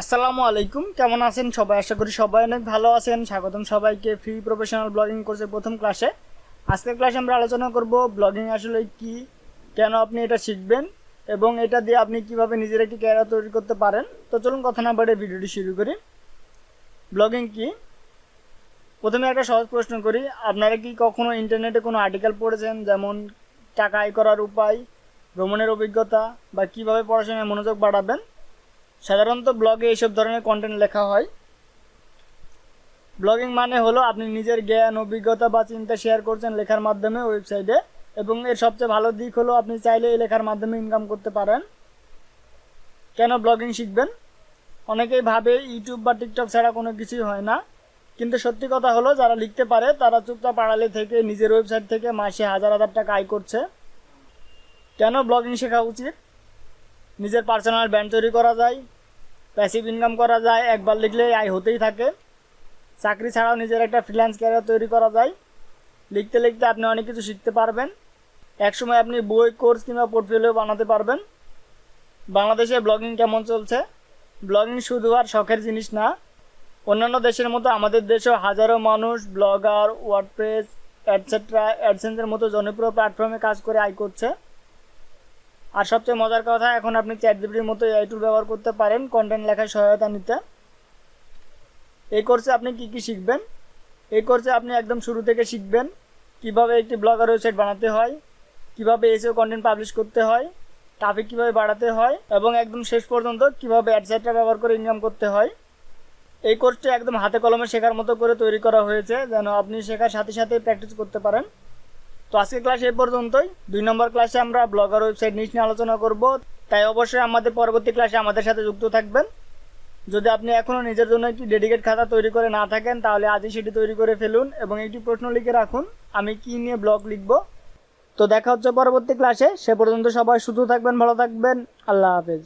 আসসালামু আলাইকুম। কেমন আছেন সবাই? আশা করি সবাই অনেক ভালো আছেন। স্বাগতম সবাইকে ফ্রি প্রফেশনাল ব্লগিং কোর্সে প্রথম ক্লাসে আজকের ক্লাসে আমরা আলোচনা করব ব্লগিং আসলে কি, কেন আপনি এটা শিখবেন, এবং এটা দিয়ে আপনি কীভাবে নিজের একটি ক্যারিয়ার তৈরি করতে পারেন। তো চলুন কথা না বাড়ে ভিডিওটি শুরু করি। ব্লগিং কি? প্রথমে একটা সহজ প্রশ্ন করি, আপনারা কি কখনো ইন্টারনেটে কোনো আর্টিকেল পড়েছেন? যেমন, টাকা আয় করার উপায়, ভ্রমণের অভিজ্ঞতা, বা কীভাবে পড়াশোনায় মনোযোগ বাড়াবেন? সাধারণত ব্লগে এইসব ধরনের কন্টেন্ট লেখা হয়। ব্লগিং মানে হলো আপনি নিজের জ্ঞান, অভিজ্ঞতা বা চিন্তা শেয়ার করছেন লেখার মাধ্যমে ওয়েবসাইটে এবং এর সবচেয়ে ভালো দিক হলো আপনি চাইলে এই লেখার মাধ্যমে ইনকাম করতে পারেন। কেন ব্লগিং শিখবেন? অনেকেই ভাবে ইউটিউব বা টিকটক ছাড়া কোনো কিছুই হয় না। কিন্তু সত্যি কথা হলো, যারা লিখতে পারে, তারা চুপচাপ আড়ালে থেকে নিজের ওয়েবসাইট থেকে মাসে হাজার হাজার টাকা আয় করছে। কেন ব্লগিং শেখা উচিত? নিজের পার্সোনাল ব্র্যান্ড তৈরি করা যায় প্যাসিভ ইনকাম করা যায়, একবার লিখলে আয় হতেই থাকে। চাকরি ছাড়াও নিজের একটা ফ্রিল্যান্স ক্যারিয়ার তৈরি করা যায়। লিখতে লিখতে আপনি অনেক কিছু শিখতে পারবেন। একসময় আপনি বই কোর্স কিংবা পোর্টফোলিও বানাতে পারবেন। বাংলাদেশে ব্লগিং কেমন চলছে? ব্লগিং শুধু আর শখের জিনিস না, অন্যান্য দেশের মতো আমাদের দেশেও হাজারো মানুষ ব্লগার ওয়ার্ডপ্রেস অ্যাটসেট্রা অ্যাডসেন্সের মতো জনপ্রিয় প্ল্যাটফর্মে কাজ করে আয় করছে। আর সবচেয়ে মজার কথা, এখন আপনি চ্যাট জিপিটির মতো এআই টুল ব্যবহার করতে পারেন কন্টেন্ট লেখায় সহায়তা নিতে। এই কোর্সে আপনি কি কি শিখবেন? এই কোর্সে আপনি একদম শুরু থেকে শিখবেন কীভাবে একটি ব্লগার ওয়েবসাইট বানাতে হয়, কীভাবে এসেও কন্টেন্ট পাবলিশ করতে হয় ট্রাফিক কীভাবে বাড়াতে হয়, এবং একদম শেষ পর্যন্ত কীভাবে অ্যাডসাইটটা ব্যবহার করে ইনকাম করতে হয়। এই কোর্সটি একদম হাতে কলমে শেখার মতো করে তৈরি করা হয়েছে, যেন আপনি শেখার সাথে সাথে প্র্যাকটিস করতে পারেন। তো আজকের ক্লাস এই পর্যন্তই। দুই নম্বর ক্লাসে আমরা ব্লগার ওয়েবসাইট নিয়ে আলোচনা করব। তাই অবশ্যই আমাদের পরবর্তী ক্লাসে আমাদের সাথে যুক্ত থাকবেন। যদি আপনি এখনও নিজের জন্য একটি ডেডিকেট খাতা তৈরি করে না থাকেন, তাহলে আজই সেটি তৈরি করে ফেলুন এবং একটি প্রশ্ন লিখে রাখুন, আমি কি নিয়ে ব্লগ লিখব। তো দেখা হচ্ছে পরবর্তী ক্লাসে সে পর্যন্ত সবাই শুধু থাকবেন, ভালো থাকবেন। আল্লাহ হাফেজ।